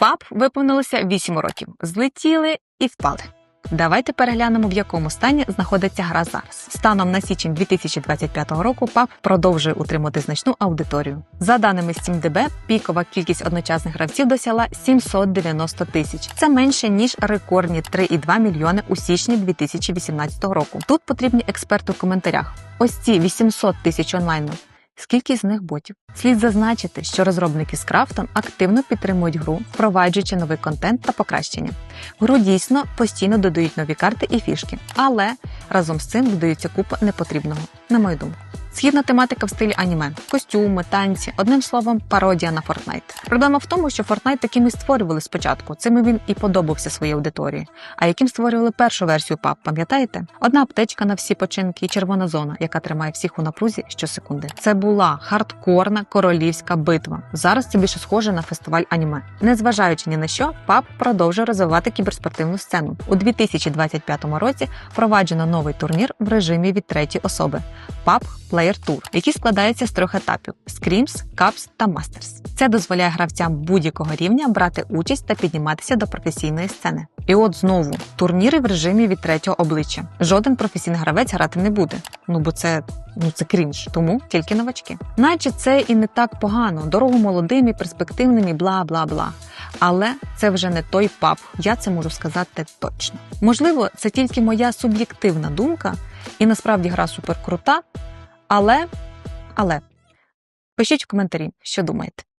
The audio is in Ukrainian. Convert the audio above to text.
Пап виповнилося 8 років. Злетіли і впали. Давайте переглянемо, в якому стані знаходиться гра зараз. Станом на січень 2025 року ПАП продовжує утримувати значну аудиторію. За даними SteamDB, пікова кількість одночасних гравців досягла 790 тисяч. Це менше ніж рекордні 3,2 мільйони у січні 2018 року. Тут потрібні експерти в коментарях. Ось ці 800 тисяч онлайну. Скільки з них ботів? Слід зазначити, що розробники з Крафтом активно підтримують гру, впроваджуючи новий контент та покращення. Гру дійсно постійно додають нові карти і фішки, але разом з цим додаються купа непотрібного, на мою думку. Східна тематика в стилі аніме, костюми, танці, одним словом, пародія на Fortnite. Проблема в тому, що Fortnite таким і створювали спочатку. Цим він і подобався своїй аудиторії. А яким створювали першу версію PUBG, пам'ятаєте? Одна аптечка на всі починки і червона зона, яка тримає всіх у напрузі щосекунди. Це була хардкорна королівська битва. Зараз це більше схоже на фестиваль аніме. Незважаючи ні на що, PUBG продовжує розвивати кіберспортивну сцену. У 2025 році впроваджено новий турнір в режимі від третьої особи PUBG Player Tour, який складається з трьох етапів: Screams, Cups та Masters. Це дозволяє гравцям будь-якого рівня брати участь та підніматися до професійної сцени. І от знову турніри в режимі від третього обличчя. Жоден професійний гравець грати не буде. Ну бо це ну це крінж, тому тільки новачки. Наче це і не так погано, дорогу молодим і перспективним і бла бла бла. Але це вже не той паб. Я це можу сказати точно. Можливо, це тільки моя суб'єктивна думка, і насправді гра супер крута. Але, але пишіть в коментарі, що думаєте.